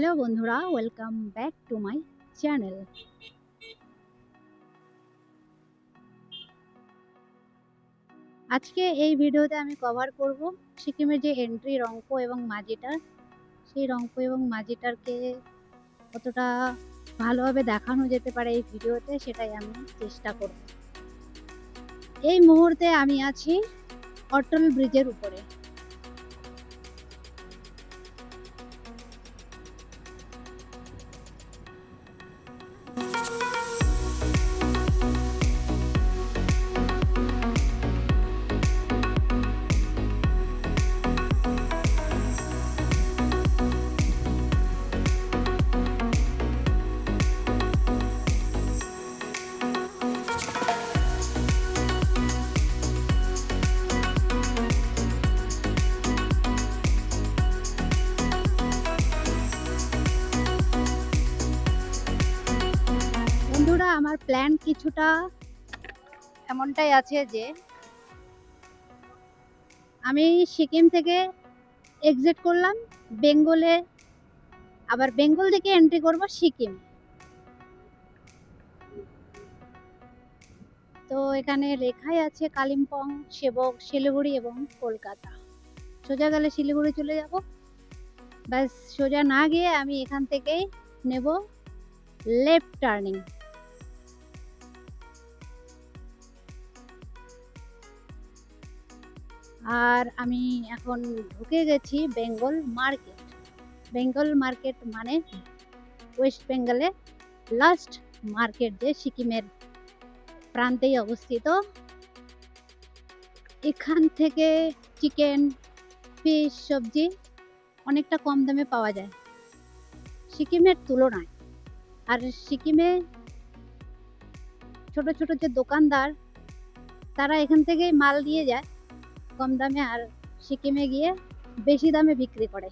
Hello বন্ধুরা welcome back to my channel আজকে এই ভিডিওতে আমি কভার করব সিকিমের যে এন্ট্রি রংপো এবং মাজিটার। সেই রংপো এবং মাজিটারকে কতটা ভালোভাবে দেখানো যেতে পারে এই ভিডিওতে, সেটাই আমি চেষ্টা করব। এই মুহূর্তে আমি আছি অটল ব্রিজের উপরে। বন্ধুরা আমার প্ল্যান কিছুটা এমনটাই আছে যে আমি সিকিম থেকে এক্সিট করলাম, বেঙ্গলে, আবার বেঙ্গল থেকে এন্ট্রি করব সিকিম। তো এখানে লেখাই আছে কালিম্পং, সেবক, শিলিগুড়ি এবং কলকাতা। সোজা গেলে শিলিগুড়ি চলে যাব। ব্যাস, সোজা না গিয়ে আমি এখান থেকেই নেব লেফট টার্নিং আর আমি এখন ঢুকে গেছি বেঙ্গল মার্কেট। বেঙ্গল মার্কেট মানে ওয়েস্ট বেঙ্গলে লাস্ট মার্কেট যে সিকিমের প্রান্তেই অবস্থিত। এখান থেকে চিকেন, ফিশ, সবজি অনেকটা কম দামে পাওয়া যায়। সিকিমের তুলনায়। আর সিকিমে ছোট ছোট যে দোকানদার, তারা এখান থেকেই মাল দিয়ে যায়। কম দামে আর সিকিমে গিয়ে বেশি দামে বিক্রি করে।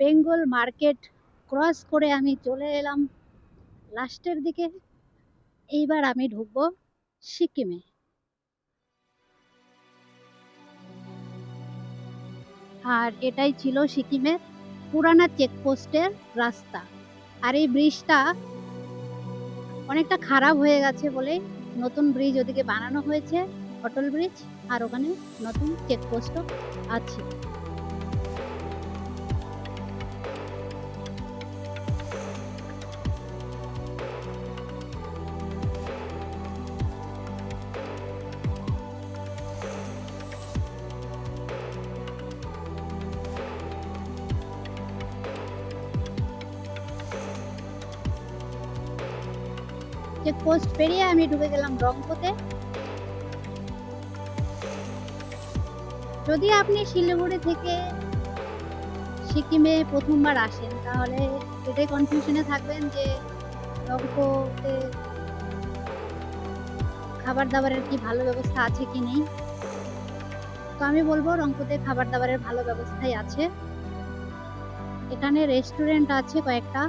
বেঙ্গল মার্কেট ক্রস করে আমি চলে এলাম। লাস্টের দিকে এইবার আমি ঢুকবো সিকিমে। আর এটাই ছিল সিকিমের পুরানা চেকপোস্টের রাস্তা। আর এই ব্রিজটা অনেকটা খারাপ হয়ে গেছে বলে নতুন ব্রিজ ওদিকে বানানো হয়েছে, অটল ব্রিজ, আর ওখানে নতুন চেকপোস্টও আছে। চেকপোস্ট পেরিয়ে আমি ঢুকে গেলাম রংপুতে যদি আপনি শিলিগুড়ি থেকে সিকিমে প্রথমবার আসেন, তাহলে এটাই কনফিউশনে থাকবেন যে রংপুতে খাবার দাবারের কি ভালো ব্যবস্থা আছে কি নেই। তো আমি বলব রংপুতে খাবার দাবারের ভালো ব্যবস্থাই আছে। এখানে রেস্টুরেন্ট আছে কয়েকটা।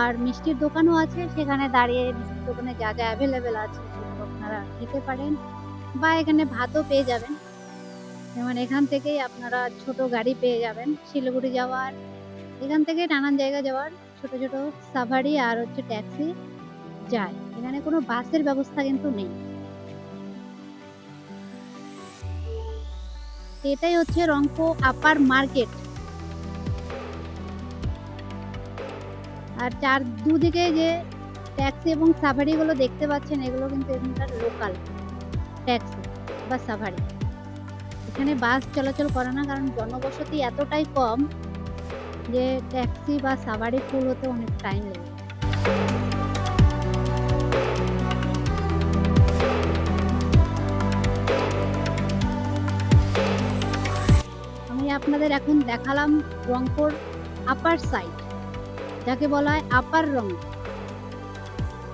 আর মিষ্টির দোকানও আছে, সেখানে দাঁড়িয়ে মিষ্টির দোকানে যা যা অ্যাভেলেবেল আছে সেগুলো আপনারা খেতে পারেন বা এখানে ভাতও পেয়ে যাবেন। যেমন এখান থেকেই আপনারা ছোট গাড়ি পেয়ে যাবেন, শিলিগুড়ি যাওয়ার, এখান থেকে নানান জায়গা যাওয়ার, ছোট ছোট সাফারি আর হচ্ছে ট্যাক্সি যায়। এখানে কোনো বাসের ব্যবস্থা কিন্তু নেই। এটাই হচ্ছে রংপো আপার মার্কেট আর চার দুদিকে যে ট্যাক্সি এবং সাফারি গুলো দেখতে পাচ্ছেন, এগুলো কিন্তু এখানকার লোকাল ট্যাক্সি বা সাফারি এখানে বাস চলাচল করে না, কারণ জনবসতি এতটাই কম যে ট্যাক্সি বা সাফারি ফুল হতে অনেক টাইম লাগে। আমি আপনাদের এখন দেখালাম রংপুর আপার সাইড যাকে বলা হয় আপার রং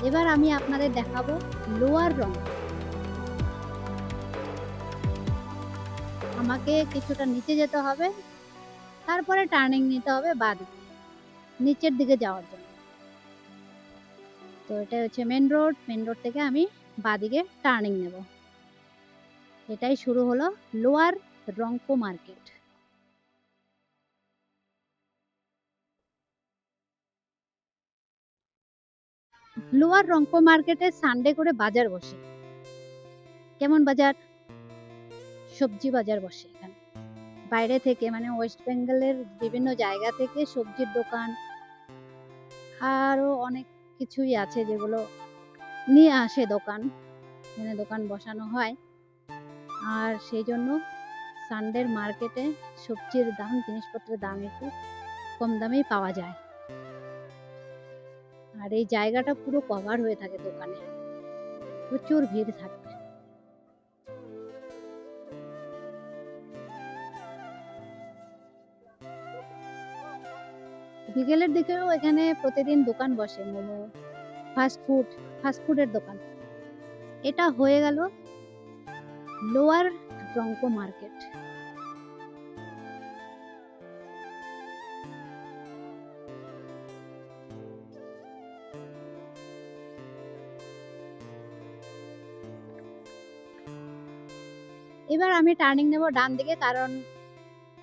এবার আমি আপনাদের দেখাবো লোয়ার রং আমাকে কিছুটা নিচে যেতে হবে, তারপরে টার্নিং নিতে হবে বাদিকে নিচের দিকে যাওয়ার জন্য। তো এটা হচ্ছে মেন রোড মেন রোড থেকে আমি বাদিকে টার্নিং নেব। এটাই শুরু হলো lower Rangpo market lower Rangpo মার্কেটে সানডে করে বাজার বসে। কেমন বাজার? সবজি বাজার বসে এখানে। বাইরে থেকে মানে ওয়েস্ট বেঙ্গলের বিভিন্ন জায়গা থেকে সবজির দোকান আরও অনেক কিছুই আছে যেগুলো নিয়ে আসে দোকান। এখানে দোকান বসানো হয়। আর সেই জন্য সানডের মার্কেটে সবজির দাম, জিনিসপত্রের দাম একটু কম দামেই পাওয়া যায়। আর এই জায়গাটা পুরো কভার হয়ে থাকে দোকানে। প্রচুর ভিড় থাকে। বিকেলের দিকেও এখানে প্রতিদিন দোকান বসে, মোমো ফাস্ট ফুড ফাস্ট ফুডের দোকান। এটা হয়ে গেল লোয়ার রংকো মার্কেট। এবার আমি টার্নিং নেব ডান দিকে, কারণ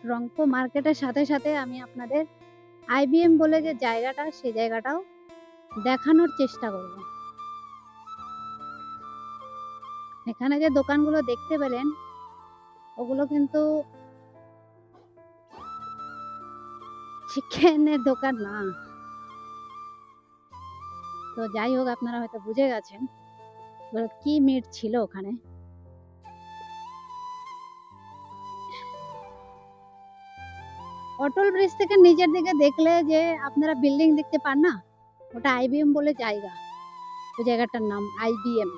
রংপো মার্কেটের সাথে সাথে আমি আপনাদের আইবিএম বলে যে জায়গাটা, সেই জায়গাটাও দেখানোর চেষ্টা করব। এখানে যে দোকানগুলো দেখতে পেলেন, ওগুলো কিন্তু চিকেনের দোকান না। তো যাই হোক, আপনারা হয়তো বুঝে গেছেন কি মিট ছিল ওখানে। অটল ব্রিজ থেকে নিজের দিকে দেখলে যে আপনারা বিল্ডিং দেখতে পান না, ওটা আইবিএম বলে জায়গা। ওই জায়গাটার নাম আইবিএম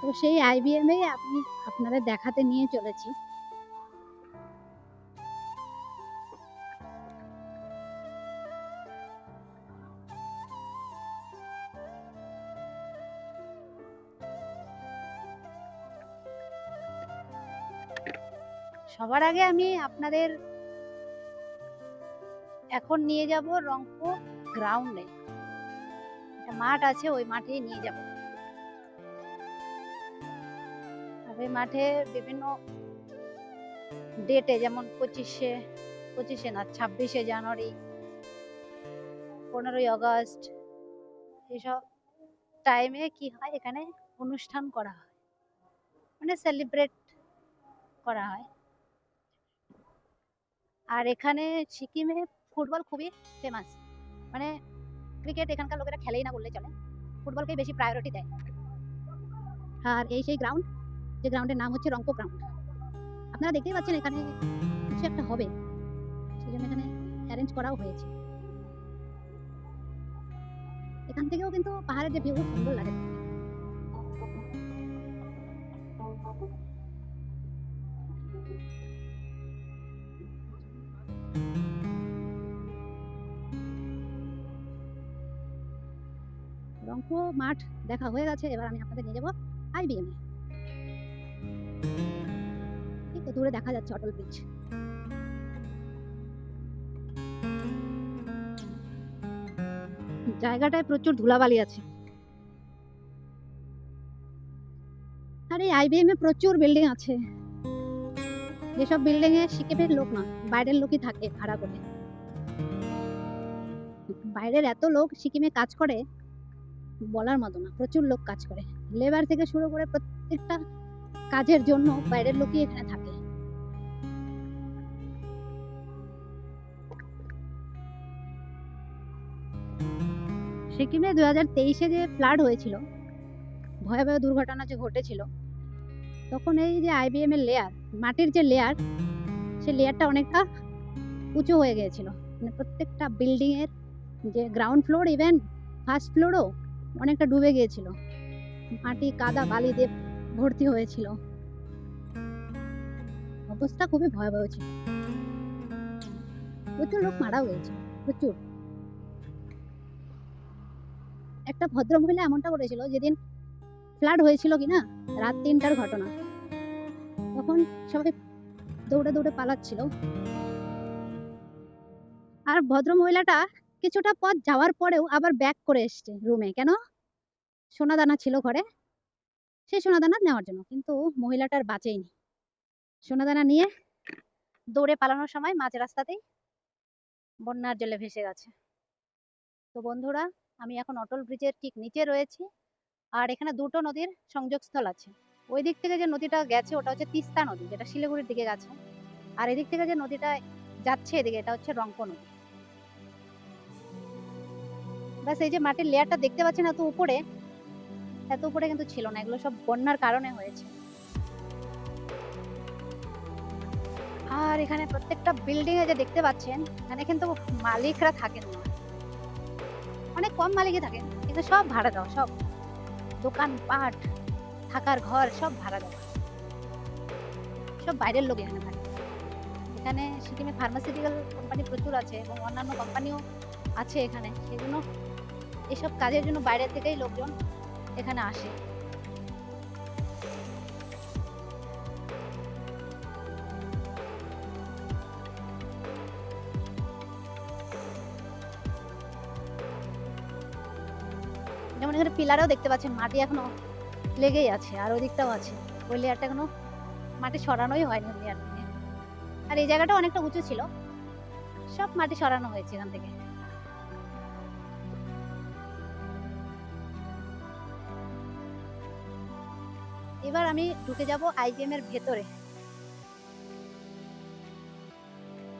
তো সেই আইবিএম আপনি আপনারা দেখাতে নিয়ে চলেছি। সবার আগে আমি আপনাদের এখন নিয়ে যাব রংপুর গ্রাউন্ডে একটা মাঠ আছে, ওই মাঠেই নিয়ে যাব। ওই মাঠে বিভিন্ন ডেটে যেমন পঁচিশে পঁচিশে না, ছাব্বিশে জানুয়ারি, পনেরোই আগস্ট এসব টাইমে কি হয়? এখানে অনুষ্ঠান করা হয়। মানে সেলিব্রেট করা হয়। আর এখানে সিকিমে ফুটবল খুবই ফেমাস মানে ক্রিকেট এখানকার লোকেরা খেলেই না বললে চলে। ফুটবলকেই বেশি প্রায়োরিটি দেয়। আর এই সেই গ্রাউন্ড যে গ্রাউন্ডের নাম হচ্ছে রংপো গ্রাউন্ড আপনারা দেখতেই পাচ্ছেন এখানে কিছু একটা হবে। সেই জন্য এখানে অ্যারেঞ্জ করাও হয়েছে। এখান থেকেও কিন্তু পাহাড়ের যে ভিউ সুন্দর লাগে। রংপুর মাঠ দেখা হয়ে গেছে, এবার আমি আপনাদের নিয়ে যাব আইবিএম তো দূরে দেখা যাচ্ছে অটল ব্রিজ। জায়গাটায় প্রচুর ধুলাবালি আছে। আর এই আইবিএম এ প্রচুর বিল্ডিং আছে। যেসব বিল্ডিং এ সিকিমের লোক না বাইরের লোকই থাকে ভাড়া করে। বাইরের এত লোক সিকিমে কাজ করে বলার মতো না, প্রচুর লোক কাজ করে। লেবার থেকে শুরু করে প্রত্যেকটা কাজের জন্য বাইরের লোকই এখানে থাকে। সিকিমে দু হাজার তেইশে যে ফ্লাড হয়েছিল, ভয়াবহ দুর্ঘটনা যে ঘটেছিল, তখন এই যে আইবিএম এর লেয়ার মাটির যে লেয়ার সে লেয়ারটা অনেকটা উঁচু হয়ে গিয়েছিল। মানে প্রত্যেকটা বিল্ডিং এর যে গ্রাউন্ড ফ্লোর ইভেন ফার্স্ট ফ্লোরও অনেকটা ডুবে গিয়েছিল। মাটি, কাদা, বালি দিয়ে ভর্তি হয়েছিল। অবস্থা খুবই ভয়াবহ ছিল। প্রচুর লোক মারাও গিয়েছে, প্রচুর। একটা ভদ্র মহিলা এমনটা করেছিল, যেদিন ফ্লাড হয়েছিল কিনা, রাত তিনটার ঘটনা। তখন সবাই দৌড়ে দৌড়ে পালাচ্ছিল। আর ভদ্র মহিলাটা কিছুটা পথ যাওয়ার পরেও আবার ব্যাক করে এসছে রুমে কেন? সোনাদানা ছিল ঘরে। সেই সোনাদানা নেওয়ার জন্য, কিন্তু মহিলাটার বাঁচেইনি। সোনাদানা নিয়ে দৌড়ে পালানোর সময় মাঝ রাস্তাতেই বন্যার জলে ভেসে গেছে। তো বন্ধুরা, আমি এখন অটল ব্রিজের ঠিক নিচে রয়েছি আর এখানে দুটো নদীর সংযোগস্থল আছে। ওই দিক থেকে যে নদীটা গেছে, ওটা হচ্ছে তিস্তা নদী, যেটা শিলিগুড়ির দিকে গেছে। আর এদিক থেকে যে নদীটা যাচ্ছে এদিকে, এটা হচ্ছে রংপ নদী। ব্যাস, এই যে মাটির লেয়ারটা দেখতে পাচ্ছেন এত উপরে এত উপরে কিন্তু ছিল না, এগুলো সব বন্যার কারণে হয়েছে। আর এখানে প্রত্যেকটা বিল্ডিং এ যে দেখতে পাচ্ছেন, এখানে কিন্তু মালিকরা থাকেন না। অনেক কম মালিকই থাকেন, কিন্তু সব ভাড়া দেওয়া, সব দোকান পাট, থাকার ঘর, সব ভাড়া দেওয়া। সব বাইরের লোক এখানে থাকে। এখানে সিকিমে ফার্মাসিউটিক্যাল কোম্পানি প্রচুর আছে এবং অন্যান্য কোম্পানিও আছে এখানে জন্য এসব কাজের জন্য বাইরে থেকেই লোকজন এখানে আসে। যেমন এখানে পিলারও দেখতে পাচ্ছেন, মাটি এখনও লেগেই আছে আর ওই দিকটাও আছে। ওই লেয়ারটা এখনও মাটি সরানোই হয়নি লেয়ার থেকে আর এই জায়গাটা অনেকটা উঁচু ছিল। সব মাটি সরানো হয়েছে এখান থেকে। এবার আমি ঢুকে যাব আইবিএম এর ভেতরে।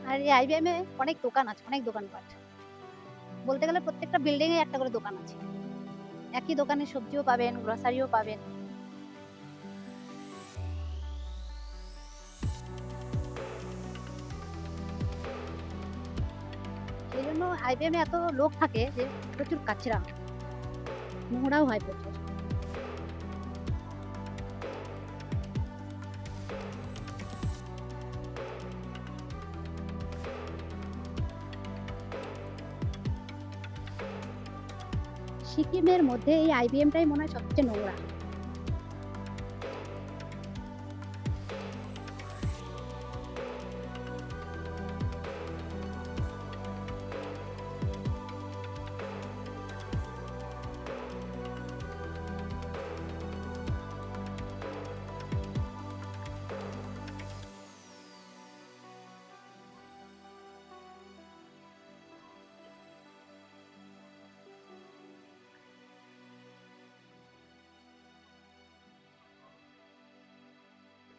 আর এই আইবিএম এ অনেক দোকান আছে, অনেক দোকানপাট। বলতে গেলে প্রত্যেকটা বিল্ডিং এ একটা করে দোকান আছে। একই দোকানে সবজিও পাবেন গ্রসারিও পাবেন। সেই জন্য আইবিএম এত লোক থাকে যে প্রচুর কাচরা। নোংরাও হয় প্রচুর। সিকিমের মধ্যে এই আইবিএমটাই মনে হয় সবচেয়ে নোংরা।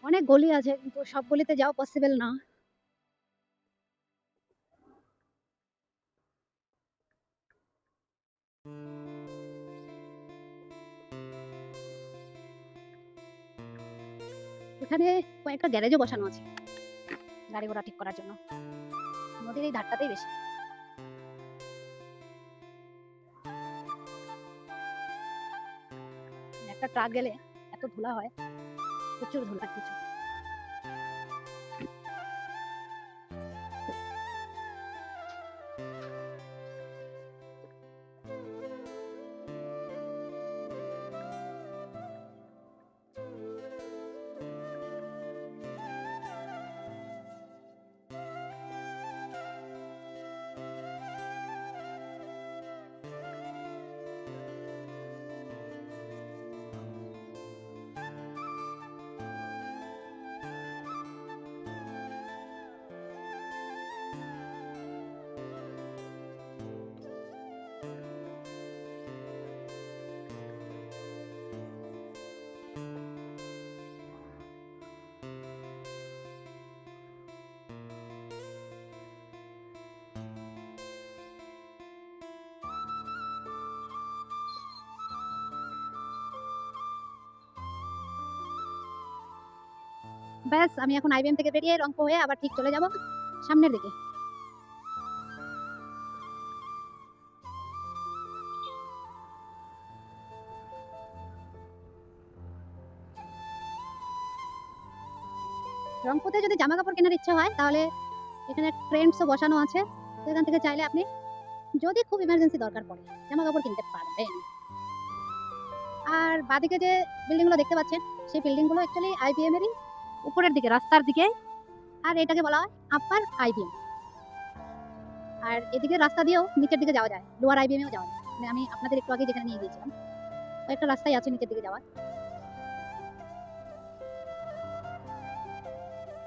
অনেক গলি আছে, কিন্তু সব গলিতে যাওয়া পসিবল না। এখানে কয়েকটা গ্যারেজও বসানো আছে, গাড়ি ঘোড়া ঠিক করার জন্য। নদীর এই ধারটাতেই বেশি। একটা ট্রাক গেলে এত ধুলা হয়। প্রচুর ধুলা ব্যাস, আমি এখন আইবিএম থেকে বেরিয়ে রংপুর হয়ে আবার ঠিক চলে যাব সামনের দিকে। রংপুরে যদি জামা কাপড় কেনার ইচ্ছা হয়, তাহলে এখানে ট্রেন্ডসও বসানো আছে। তো এখান থেকে চাইলে আপনি যদি খুব ইমার্জেন্সি দরকার পড়ে জামা কাপড় কিনতে পারবেন। আর বাদিকে যে বিল্ডিংগুলো দেখতে পাচ্ছেন, সেই বিল্ডিংগুলো অ্যাকচুয়ালি আইবিএম এরই উপরের দিকে, রাস্তার দিকে। আর এটাকে বলা হয় আপার আইবিএম আর এদিকে রাস্তা দিয়েও নিচের দিকে যাওয়া যায়। লোয়ার আইবিএমেও যাওয়া যায়। মানে আমি আপনাদের একটু আগে যেখানে নিয়ে গিয়েছিলাম একটা রাস্তাই আছে নিচের দিকে যাওয়ার।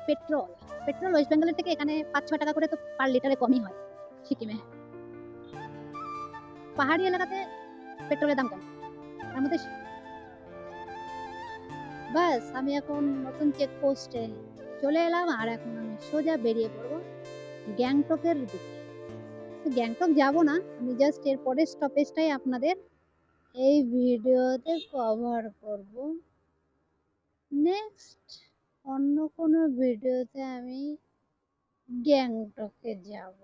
পেট্রোল পেট্রোল ওয়েস্ট বেঙ্গলের থেকে এখানে পাঁচ ছ টাকা করে তো পার লিটারে কমই হয় সিকিমে। পাহাড়ি এলাকাতে পেট্রোলের দাম কম। তার মধ্যে বাস, আমি এখন নতুন চেক পোস্টে চলে এলাম আর এখন আমি সোজা বেরিয়ে পড়ব গ্যাংটকের দিকে। গ্যাংটক যাব না, আমি জাস্ট এর পরের স্টপেজটাই আপনাদের এই ভিডিওতে কভার করব। নেক্সট অন্য কোনো ভিডিওতে আমি গ্যাংটকে যাব।